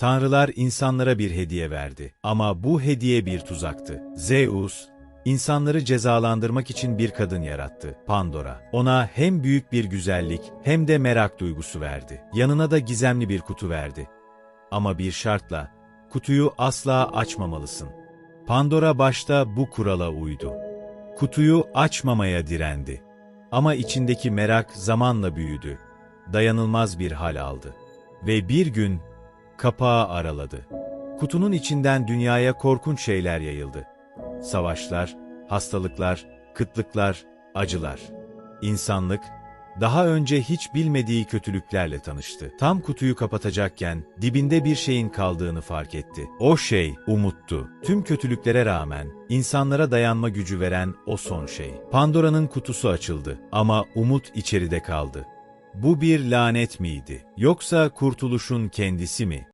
Tanrılar insanlara bir hediye verdi. Ama bu hediye bir tuzaktı. Zeus, insanları cezalandırmak için bir kadın yarattı. Pandora. Ona hem büyük bir güzellik hem de merak duygusu verdi. Yanına da gizemli bir kutu verdi. Ama bir şartla, kutuyu asla açmamalısın. Pandora başta bu kurala uydu. Kutuyu açmamaya direndi. Ama içindeki merak zamanla büyüdü. Dayanılmaz bir hal aldı. Ve bir gün kapağı araladı. Kutunun içinden dünyaya korkunç şeyler yayıldı. Savaşlar, hastalıklar, kıtlıklar, acılar. İnsanlık, daha önce hiç bilmediği kötülüklerle tanıştı. Tam kutuyu kapatacakken dibinde bir şeyin kaldığını fark etti. O şey umuttu. Tüm kötülüklere rağmen insanlara dayanma gücü veren o son şey. Pandora'nın kutusu açıldı ama umut içeride kaldı. Bu bir lanet miydi? Yoksa kurtuluşun kendisi mi?